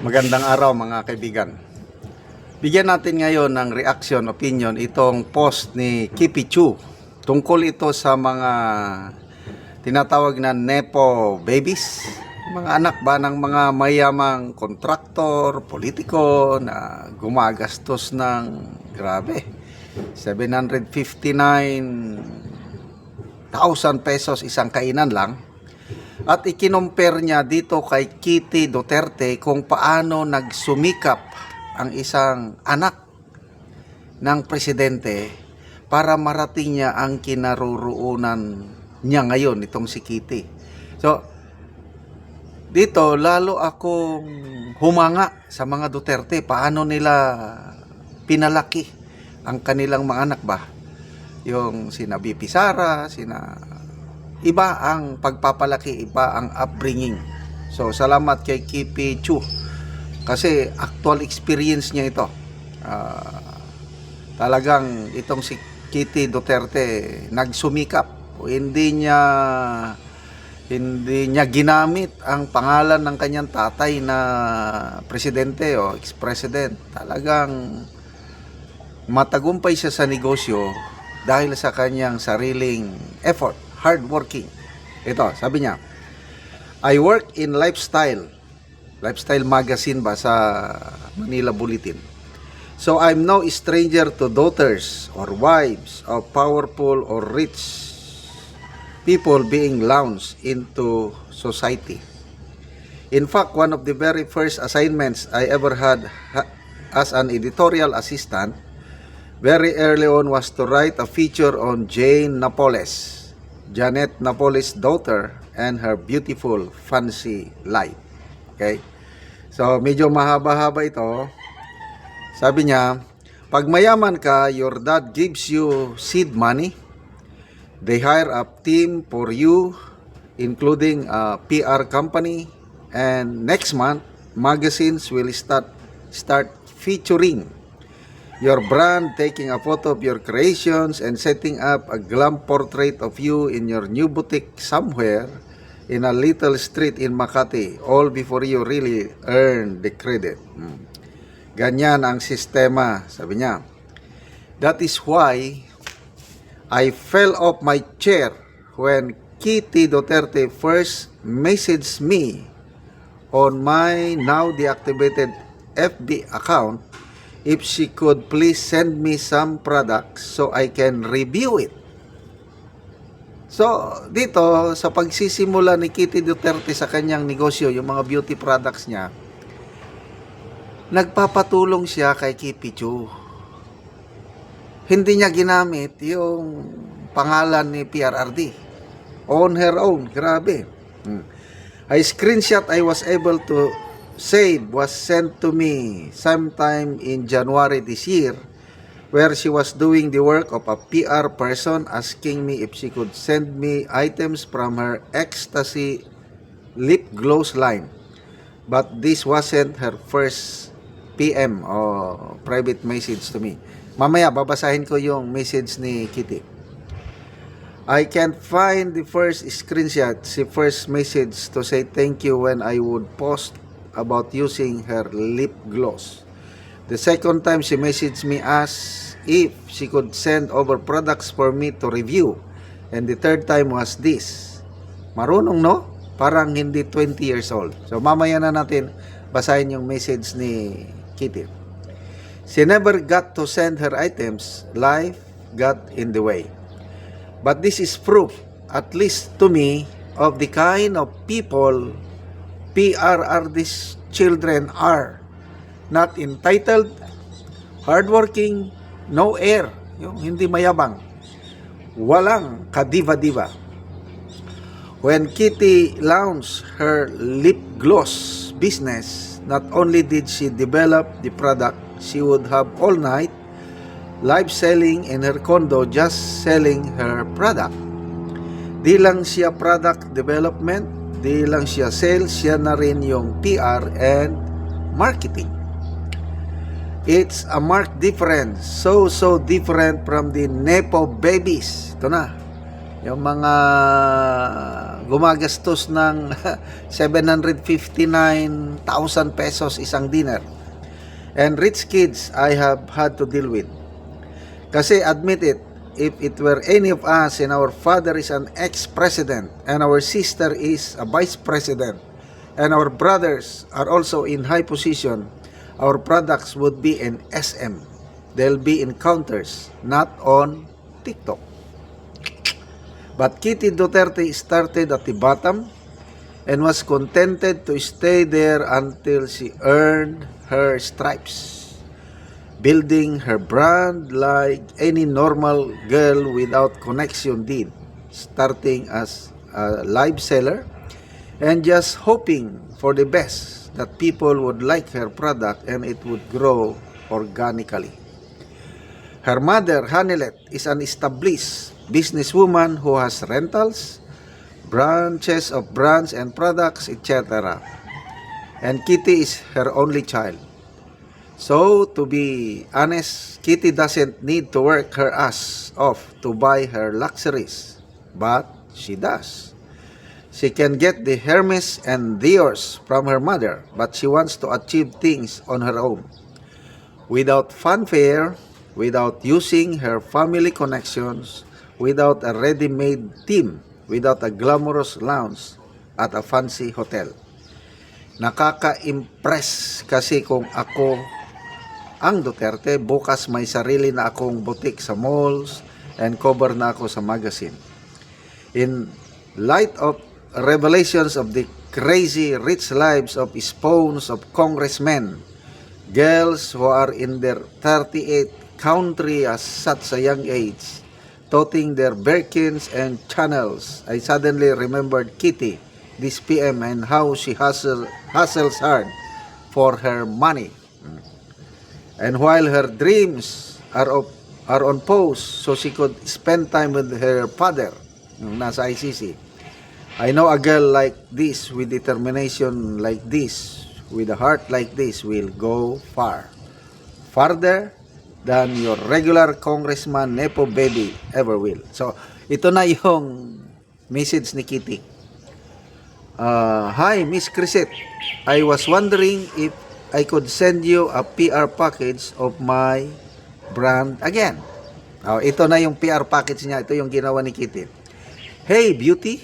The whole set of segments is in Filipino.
Magandang araw mga kaibigan. Bigyan natin ngayon ng reaction, opinion itong post ni Kipi Chu. Tungkol ito sa mga tinatawag na Nepo babies. Mga anak ba ng mga mayamang kontraktor, politiko na gumagastos ng grabe. 759,000 pesos isang kainan lang. At ikinomper niya dito kay Kitty Duterte kung paano nagsumikap ang isang anak ng presidente para marating niya ang kinaroroonan niya ngayon, itong si Kitty. So, dito lalo akong humanga sa mga Duterte. Paano nila pinalaki ang kanilang mga anak ba? Yung sina BP Sara, sina iba ang pagpapalaki, iba ang upbringing. So, salamat kay Kipi Chu. Kasi actual experience niya ito. Ah, talagang itong si Kitty Duterte nagsumikap. Hindi niya hindi niya ginamit ang pangalan ng kanyang tatay na presidente o ex-president. Talagang matagumpay siya sa negosyo dahil sa kanyang sariling effort, hardworking. Ito, sabi niya, I work in lifestyle, lifestyle magazine ba sa Manila Bulletin. So I'm no stranger to daughters or wives of powerful or rich people being launched into society. In fact, one of the very first assignments I ever had ha- as an editorial assistant very early on was to write a feature on Jane Napoles, Janet Napoles' daughter, and her beautiful fancy life. Okay? So, medyo mahaba-haba ito. Sabi niya, pag mayaman ka, your dad gives you seed money. They hire a team for you, including a PR company. And next month, magazines will start start featuring your brand, taking a photo of your creations, and setting up a glam portrait of you in your new boutique somewhere in a little street in Makati, all before you really earn the credit. Hmm. Ganyan ang sistema, sabi niya. That is why I fell off my chair when Kitty Duterte first messaged me on my now deactivated FB account if she could please send me some products so I can review it. So, dito, sa pagsisimula ni Kitty Duterte sa kanyang negosyo, yung mga beauty products niya, nagpapatulong siya kay Kipi Chu. Hindi niya ginamit yung pangalan ni PRRD. On her own. Grabe. Hmm. A screenshot I was able to save was sent to me sometime in January this year where she was doing the work of a PR person asking me if she could send me items from her ecstasy lip gloss line. But this wasn't her first PM o private message to me. Mamaya babasahin ko yung message ni Kitty. I can't find the first screenshot, she first message to say thank you when I would post about using her lip gloss. The second time she messaged me asked if she could send over products for me to review. And the third time was this. Marunong no? Parang hindi 20 years old. So mamaya na natin basahin yung message ni Kitty. She never got to send her items. Life got in the way. But this is proof, at least to me, of the kind of people PRRD's children are. Not entitled, hardworking, no air, yung hindi mayabang. Walang kadiva-diva. When Kitty launched her lip gloss business, not only did she develop the product she would have all night, live selling in her condo just selling her product. Di lang siya product development, di lang siya sales, siya na rin yung PR and marketing. It's a marked difference, so so different from the Nepo babies. Ito na. yung mga gumagastos ng 759,000 pesos isang dinner. And rich kids I have had to deal with. Kasi admit it, if it were any of us and our father is an ex-president and our sister is a vice president and our brothers are also in high position, our products would be in SM. They'll be in counters, not on TikTok. But Kitty Duterte started at the bottom and was contented to stay there until she earned her stripes, building her brand like any normal girl without connection did, starting as a live seller and just hoping for the best that people would like her product and it would grow organically. Her mother, Hanelet, is an established businesswoman who has rentals, branches of brands and products, etc. And Kitty is her only child. So, to be honest, Kitty doesn't need to work her ass off to buy her luxuries. But she does. She can get the Hermes and Dior's from her mother, but she wants to achieve things on her own. Without fanfare, without using her family connections, without a ready-made team, without a glamorous lounge at a fancy hotel. Nakaka-impress kasi kung ako ang Duterte, bukas may sarili na akong butik sa malls and cover na ako sa magazine. In light of revelations of the crazy rich lives of spawns of congressmen, girls who are in their 38 country at such a young age, toting their Birkins and channels, I suddenly remembered Kitty, this PM, and how she hustle, hustles hard for her money. And while her dreams are of, are on pause so she could spend time with her father nung nasa ICC. I know a girl like this with determination like this, with a heart like this will go far. Farther than your regular congressman Nepo baby ever will. So, ito na yung message ni Kitty. Uh, hi, Miss Crisette. I was wondering if I could send you a PR package of my brand again. Oh, ito na yung PR package niya. Ito yung ginawa ni Kitty. Hey, beauty.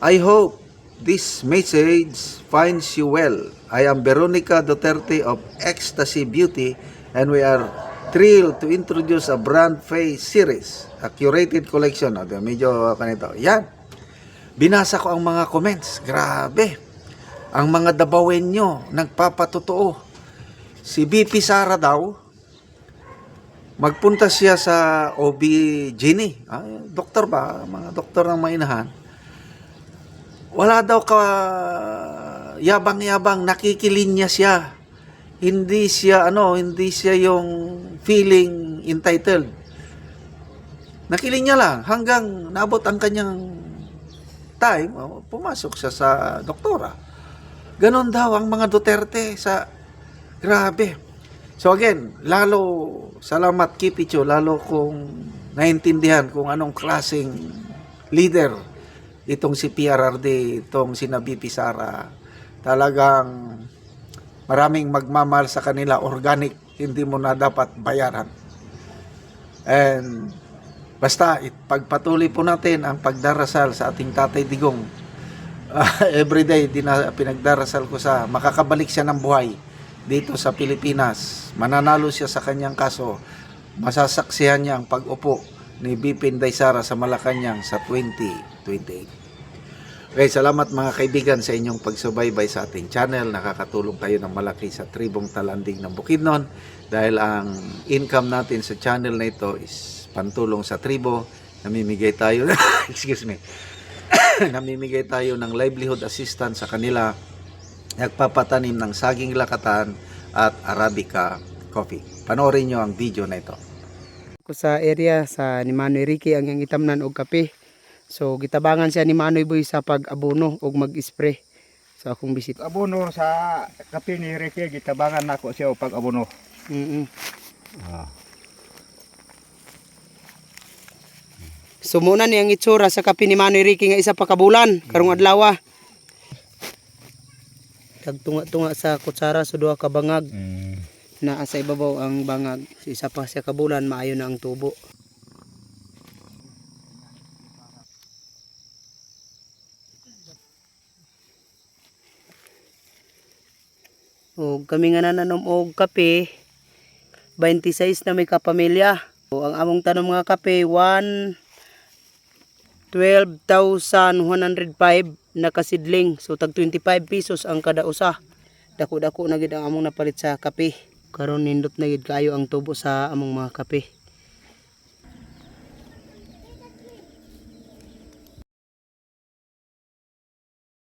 I hope this message finds you well. I am Veronica Duterte of Ecstasy Beauty and we are thrilled to introduce a brand face series, a curated collection. O, medyo kanito. Yan. Binasa ko ang mga comments. Grabe. Ang mga dabawen nyo, nagpapatotoo. Si BP Sara daw, magpunta siya sa OB Gini. Ah, doktor ba? Mga doktor ng mainahan. Wala daw ka yabang-yabang nakikilinya siya. Hindi siya ano, hindi siya yung feeling entitled. Nakilinya lang hanggang naabot ang kanyang time, oh, pumasok siya sa doktora. Ganon daw ang mga Duterte sa grabe. So again, lalo salamat Kipicho, lalo kung naintindihan kung anong klaseng leader itong si PRRD, itong si Nabipi Sara. Talagang maraming magmamahal sa kanila, organic, hindi mo na dapat bayaran. And basta pagpatuloy po natin ang pagdarasal sa ating Tatay Digong. Uh, everyday din na pinagdarasal ko sa makakabalik siya ng buhay dito sa Pilipinas. Mananalo siya sa kanyang kaso. Masasaksihan niya ang pag-upo ni Bipin Daysara sa Malacanang sa 2028. Okay, salamat mga kaibigan sa inyong pagsubaybay sa ating channel. Nakakatulong kayo ng malaki sa tribong talanding ng Bukidnon dahil ang income natin sa channel na ito is pantulong sa tribo. Namimigay tayo, excuse me, namimigay tayo ng livelihood assistance sa kanila. Nagpapatanim ng saging lakatan at Arabica coffee. Panoorin nyo ang video na ito. ko sa area sa ni Manoy Ricky ang iyang itamnan og kape. So gitabangan siya ni Manoy Boy sa pag-abono og mag-spray sa akong bisit. abono sa kape ni Ricky gitabangan nako siya og pag-abono. Mm Ah. So muna ni ang itsura sa kape ni Manoy Ricky nga isa pa kabulan karong adlaw. Tagtunga-tunga sa kutsara sa duha ka bangag. Naa sa ibabaw ang bangag. So, isa pa siya kabulan maayo na ang tubo. O kami nga nananom og kape 26 na may kapamilya. O, ang among tanom nga kape 1 12,105 na kasidling. So tag 25 pesos ang kada usa. Dako-dako na gid ang among napalit sa kape. Karon nindot na gid kayo ang tubo sa among mga kape.